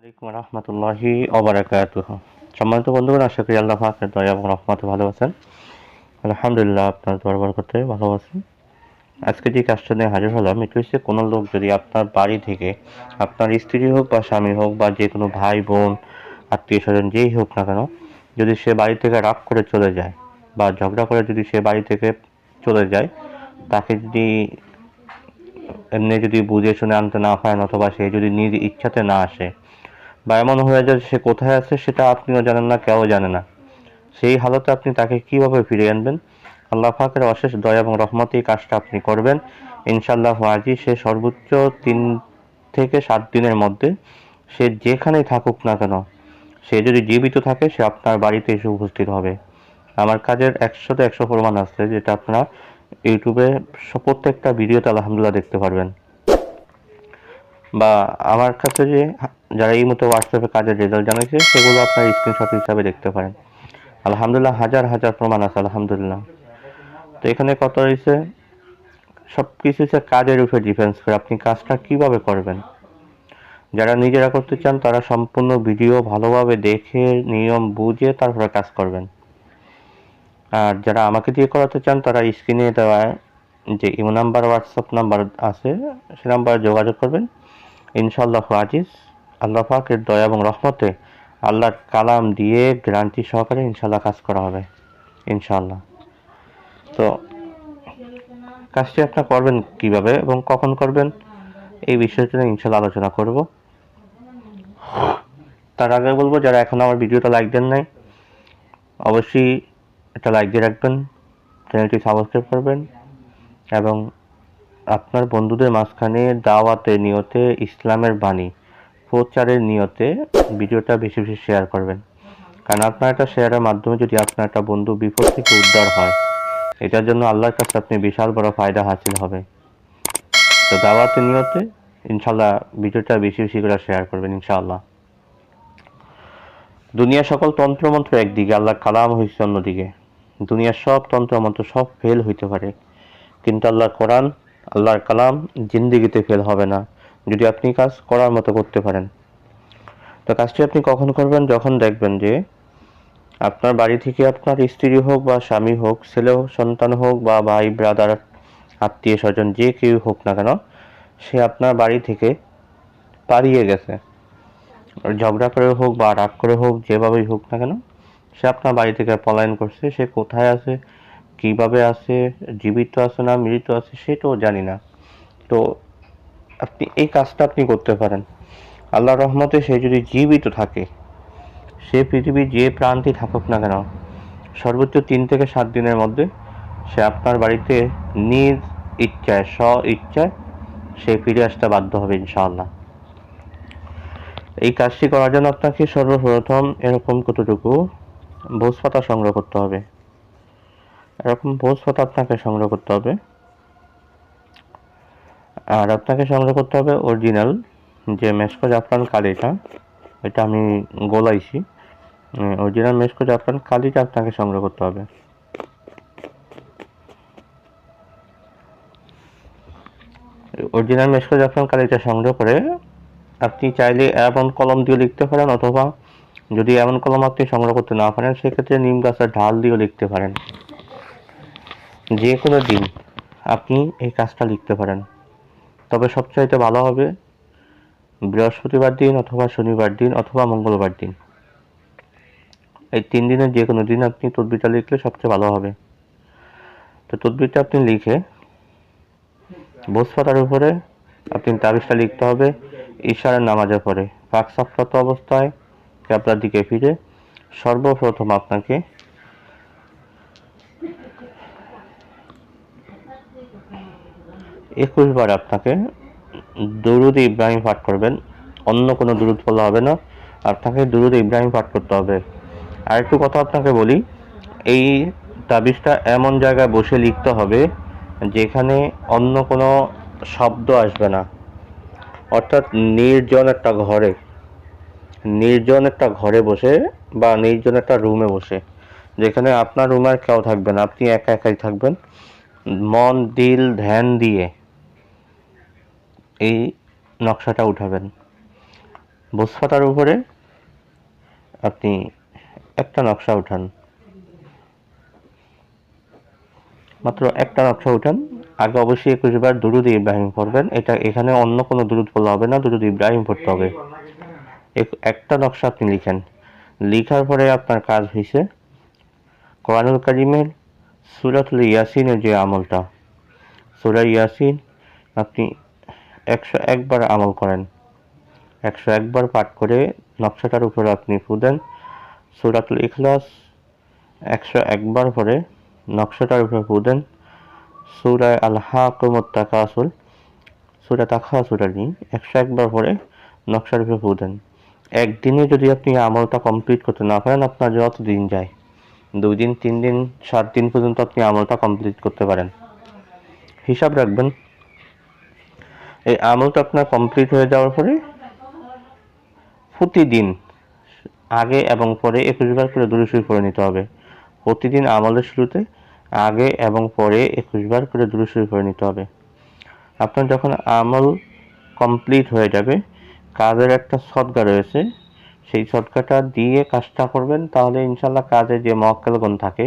আলাইকুম রহমতুল্লাহি অবরাকাতুহ সম্মানিত বন্ধুগণ, আশা করি আল্লাহ পাকের দয়া এবং রহমতে ভালো আছেন। আলহামদুলিল্লাহ, আপনার দরবার করতে ভালো আছি। আজকে যে কাজটা নিয়ে হাজির হলাম, এটা হচ্ছে কোনো লোক যদি আপনার বাড়ি থেকে আপনার স্ত্রী হোক বা স্বামী হোক বা যে কোনো ভাই, বোন, আত্মীয় স্বজন যেই হোক না কেন, যদি সে বাড়ি থেকে রাগ করে চলে যায় বা ঝগড়া করে যদি সে বাড়ি থেকে চলে যায়, তাকে যদি এমনি যদি বুঝে শুনে আনতে না পারেন অথবা সে যদি নিজ ইচ্ছাতে না আসে বা এমন হয়ে যায় সে কোথায় আছে সেটা আপনিও জানেন না, কেউ জানে না। সেই হালতে আপনি তাকে কীভাবে ফিরিয়ে আনবেন? আল্লাহ পাকের অশেষ দয়া এবং রহমতে এই কাজটা আপনি করবেন। ইনশাল্লাহ আজই সে সর্বোচ্চ তিন থেকে সাত দিনের মধ্যে সে যেখানেই থাকুক না কেন, সে যদি জীবিত থাকে সে আপনার বাড়িতে এসে উপস্থিত হবে। আমার কাজের একশোতে একশো প্রমাণ আছে, যেটা আপনারা ইউটিউবে প্রত্যেকটা ভিডিওতে আলহামদুলিল্লাহ দেখতে পারবেন। বা আমার কাছে যে যারা এই মতো হোয়াটসঅ্যাপে কাজের রেজাল্ট জানিয়েছে সেগুলো আপনার স্ক্রিনশট হিসাবে দেখতে পারেন। আলহামদুলিল্লাহ, হাজার হাজার প্রমাণ আছে, আলহামদুলিল্লাহ। তো এখানে কত রয়েছে সব কিছু কাজের উপরে ডিফেন্স করে আপনি কাজটা কীভাবে করবেন। যারা নিজেরা করতে চান, তারা সম্পূর্ণ ভিডিও ভালোভাবে দেখে, নিয়ম বুঝে তারপরে কাজ করবেন। আর যারা আমাকে দিয়ে করাতে চান, তারা স্ক্রিনে দেওয়া যে ইমো নাম্বার হোয়াটসঅ্যাপ নাম্বার আছে, সে নাম্বারে যোগাযোগ করবেন। ইনশাআল্লাহ আজিজ, আল্লাহ পাকের দয়া এবং রহমতে আল্লাহর কালাম দিয়ে গ্যারান্টি সহকারে ইনশাল্লাহ কাজ করা হবে ইনশাল্লাহ তো কাজটি আপনার করবেন কীভাবে এবং কখন করবেন, এই বিষয়টা নিয়ে ইনশাল্লাহ আলোচনা করব। তার আগে বলব, যারা এখন আমার ভিডিওটা লাইক দেন নাই, অবশ্যই এটা লাইক দিয়ে রাখবেন, চ্যানেলটি সাবস্ক্রাইব করবেন এবং আপনার বন্ধুদের মাঝখানে দাওয়াতের নিয়তে ইসলামের বাণী, প্রচারের নিয়তে ভিডিওটা বেশি বেশি শেয়ার করবেন। কারণ আপনার একটা শেয়ারের মাধ্যমে যদি আপনার একটা বন্ধু বিপদ থেকে উদ্ধার হয়, এটার জন্য আল্লাহর কাছে আপনি বিশাল বড় ফায়দা হাসিল হবে। তো দাওয়াতের নিয়তে ইনশাল্লাহ ভিডিওটা বেশি বেশি করে শেয়ার করবেন ইনশাআল্লাহ। দুনিয়ার সকল তন্ত্রমন্ত্র একদিকে, আল্লাহর কালাম হয়েছে অন্যদিকে। দুনিয়ার সব তন্ত্রমন্ত্র সব ফেল হইতে পারে। কিন্তু আল্লাহর কোরআন আল্লাহর কালাম জিন্দিগিতে ফেল হবে না, যদি আপনি কাজ করার মতো করতে পারেন। তো কাজটি আপনি কখন করবেন? যখন দেখবেন যে আপনার বাড়ি থেকে আপনার স্ত্রী হোক বা স্বামী হোক, ছেলে হোক, সন্তান হোক বা ভাই ব্রাদার আত্মীয় স্বজন, যে কেউ হোক না কেন, সে আপনার বাড়ি থেকে পালিয়ে গেছে। ঝগড়া করে হোক বা রাগ করে হোক, যেভাবেই হোক না কেন, সে আপনার বাড়ি থেকে পলায়ন করছে, সে কোথায় আছে কীভাবে আছে, জীবিত আছে না মৃত আছে সেটাও জানি না। তো আপনি, এই কাজটা আপনি করতে পারেন। আল্লাহ রহমতে সে যদি জীবিত থাকে, সে পৃথিবীর যে প্রান্তে থাকুক না কেন, সর্বোচ্চ তিন থেকে সাত দিনের মধ্যে সে আপনার বাড়িতে নিজ ইচ্ছায় স্ব ইচ্ছায় সে ফিরে আসতে বাধ্য হবে ইনশাআল্লাহ। এই কাজটি করার জন্য আপনাকে সর্বপ্রথম এরকম কতটুকু ভোজ পাতা সংগ্রহ করতে হবে। এরকম ভোজ পাতা আপনাকে সংগ্রহ করতে হবে। আর আপনাকে সংগ্রহ করতে হবে অরিজিনাল যে মেসকো জাফরান কালিটা, এটা আমি গোলাইছি। অরিজিনাল মেসকো জাফরান কালিটা আপনাকে সংগ্রহ করতে হবে। অরিজিনাল মেসকো জাফরান কালিটা সংগ্রহ করে আপনি চাইলে এমন কলম দিয়ে লিখতে পারেন অথবা যদি এমন কলম আপনি সংগ্রহ করতে না পারেন, সেক্ষেত্রে নিম গাছের ঢাল দিয়েও লিখতে পারেন। যে কোনো দিন আপনি এই কাজটা লিখতে পারেন। তবে সবচাইতে ভালো হবে বৃহস্পতিবার দিন অথবা শনিবার দিন অথবা মঙ্গলবার দিন। এই তিন দিনের যে কোনো দিন আপনি তদবিরটা লিখলে সবচেয়ে ভালো হবে। তো তদবিরটা আপনি লিখে বসপাতার উপরে আপনি তাবিজটা লিখতে হবে ঈশ্বরের নামাজের পরে। পাক সাফরত অবস্থায় ক্যাবলার দিকে ফিরে সর্বপ্রথম আপনাকে একুশ বার আপনাকে দুরুদ ইব্রাহিম পাঠ করবেন, অন্য কোনো দুরুদ বলা হবে না। আপনাকে দুরুদ ইব্রাহিম পাঠ করতে হবে। আর একটু কথা আপনাকে বলি, এই তাবিজটা এমন জায়গায় বসে লিখতে হবে, যেখানে অন্য কোনো শব্দ আসবে না। অর্থাৎ নির্জন একটা ঘরে, নির্জন একটা ঘরে বসে বা নির্জন একটা রুমে বসে, যেখানে আপনার রুমে কেউ থাকবে না, আপনি একা একাই থাকবেন। মন, দিল, ধ্যান দিয়ে এই নকশাটা উঠাবেন। বসফাতার উপরে আপনি একটা নকশা উঠান। মাত্র একটা নকশা উঠান। আগে অবশ্যই একুশ বার দুরুদ ইব্রাহিম পড়বেন। এটা এখানে অন্য কোনো দুরুদ পড়লে হবে না, দুরুদ ইব্রাহিম পড়তে হবে। এক- একটা নকশা আপনি লিখেন। লিখার পরে আপনার কাজ হয়েছে কোরআনুল কারিমের সুরাতুল ইয়াসিনের যে আমলটা। সুরা ইয়াসিন আপনি একশো একবার আমল করেন। একশো একবার পাঠ করে নকশাটার উপরে আপনি ফু দেন। সুরাতুল ইখলাস একশো একবার পরে নকশাটার উপরে ফু দেন। সুরায় আল্লাহ তাকাসুল সুরা তাকাসুল আলী, একশো একবার পরে নকশার উপরে ফু দেন। একদিনে যদি আপনি আমলটা কমপ্লিট করতে না পারেন, আপনার যত দিন যায়, দুই দিন, তিন দিন, সাত দিন পর্যন্ত আপনি আমলটা কমপ্লিট করতে পারেন। হিসাব রাখবেন এই আমলটা আপনার কমপ্লিট হয়ে যাওয়ার পরে প্রতিদিন আগে এবং পরে একুশ বার করে দুরুসুই করে নিতে হবে। প্রতিদিন আমলের শুরুতে আগে এবং পরে একুশ বার করে দুরুসুই করে নিতে হবে। আপনার যখন আমল কমপ্লিট হয়ে যাবে, কাজের একটা সদকা রয়েছে, সেই সদকাটা দিয়ে কাজটা করবেন, তাহলে ইনশাল্লাহ কাজে যে মক্কেলগণ থাকে,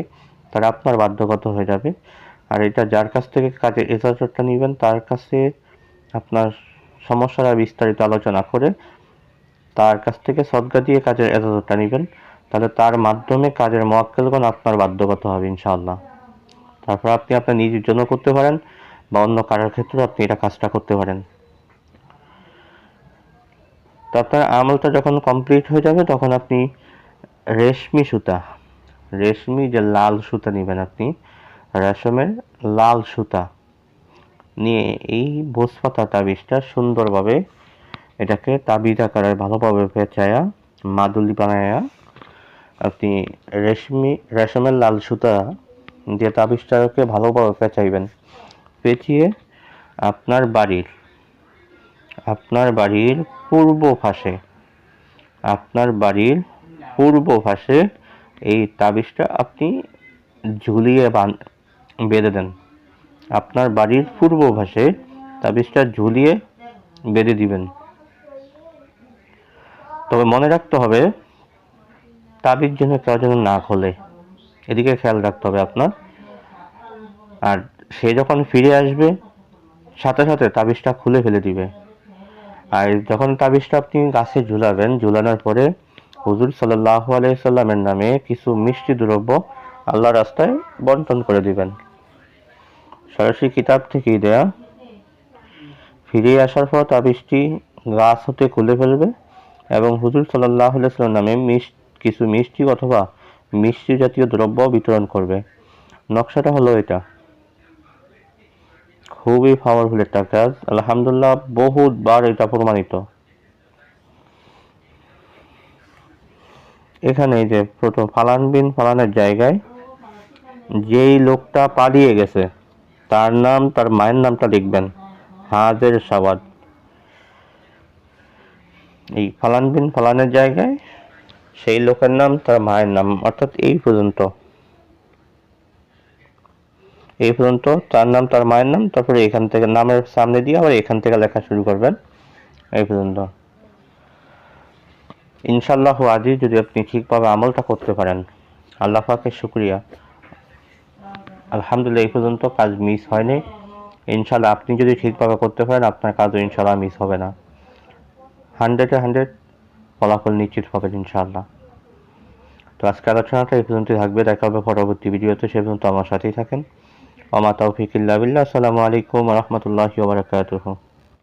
তারা আপনার বাধ্যগত হয়ে যাবে। আর এটা যার কাছ থেকে কাজের এজাজতটা নেবেন, তার কাছে আপনার সমস্যাটা বিস্তারিত আলোচনা করে তার কাছ থেকে সদকা দিয়ে কাজের এজাজতটা নেবেন। তাহলে তার মাধ্যমে কাজের মোয়াক্কেলগণ আপনার বাধ্যগত হবে ইনশাআল্লাহ। তারপর আপনি আপনার নিজের জন্য করতে পারেন বা অন্য কারোর ক্ষেত্রেও আপনি এটা কাজটা করতে পারেন। তো আপনার আমলটা যখন কমপ্লিট হয়ে যাবে, তখন আপনি রেশমি সুতা, রেশমি যে লাল সুতা নেবেন আপনি, রেশমের লাল সুতা নিয়ে এই বোসপাতা তাবিজটা সুন্দরভাবে এটাকে তাবিজ আকারে ভালোভাবে পেঁচায়া, মাদুলি বানায়া আপনি রেশমি, রেশমের লাল সুতা দিয়ে তাবিজটাকে ভালোভাবে পেঁচাইবেন। পেঁচিয়ে আপনার বাড়ির আপনার বাড়ির পূর্ব পাশে, আপনার বাড়ির পূর্ব পাশে এই তাবিজটা আপনি ঝুলিয়ে বান, বেঁধে দেন। আপনার বাড়ির পূর্ব পাশে তাবিজটা ঝুলিয়ে বেঁধে দিবেন। তবে মনে রাখতে হবে, তাবিজ যেন কেউ যেন না খোলে। এদিকে খেয়াল রাখতে হবে আপনার। আর সে যখন ফিরে আসবে, সাথে সাথে তাবিজটা খুলে ফেলে দিবে। আর যখন তাবিজটা আপনি গাছে ঝুলাবেন, ঝুলানোর পরে হুজুর সাল্লাহ আলাইসাল্লামের নামে কিছু মিষ্টি দ্রব্য আল্লাহ রাস্তায় বন্টন করে দিবেন। সরাসরি কিতাব থেকেই দেয়া। ফিরে আসার পর তা তাবিজটি গাছ হতে খুলে ফেলবে এবং হুজুর সাল্লাহ আলাইসাল্লাম নামে মিষ কিছু মিষ্টি অথবা মিষ্টি জাতীয় দ্রব্য বিতরণ করবে। নকশাটা হলো এটা। খুবই পাওয়ারফুল একটা কাজ। আলহামদুলিল্লাহ বহুতবার এটা প্রমাণিত। এখানে যে প্রথম ফালান বিন ফালানের জায়গায় যেই লোকটা পালিয়ে গেছে তার নাম, তার মায়ের নামটা লিখবেন। হাজের সাবাদ এই ফালান বিন ফালানের জায়গায় সেই লোকের নাম, তার মায়ের নাম, অর্থাৎ এই পর্যন্ত। এই পর্যন্ত তার নাম, তার মায়ের নাম, তারপরে এখান থেকে নামের সামনে দিয়ে আবার এখান থেকে লেখা শুরু করবেন। এই পর্যন্ত। ইনশাল্লাহ আজই যদি আপনি ঠিকভাবে আমলটা করতে পারেন, আল্লাহ পাকের শুক্রিয়া। আলহামদুলিল্লাহ, এই পর্যন্ত কাজ মিস হয়নি। ইনশাল্লাহ আপনি যদি ঠিকভাবে করতে পারেন, আপনার কাজও ইনশাল্লাহ মিস হবে না। হান্ড্রেডে হান্ড্রেড ফলাফল নিশ্চিত পাবেন ইনশাল্লাহ তো আজকে আলোচনাটা এই পর্যন্তই থাকবে, দেখা হবে পরবর্তী ভিডিওতে, সে পর্যন্ত আমার সাথেই থাকেন। অমা তাও ইল্লা বিল্লাহ, আসসালামু আলাইকুম রহমতুল্লাহ বারাকাতুহু।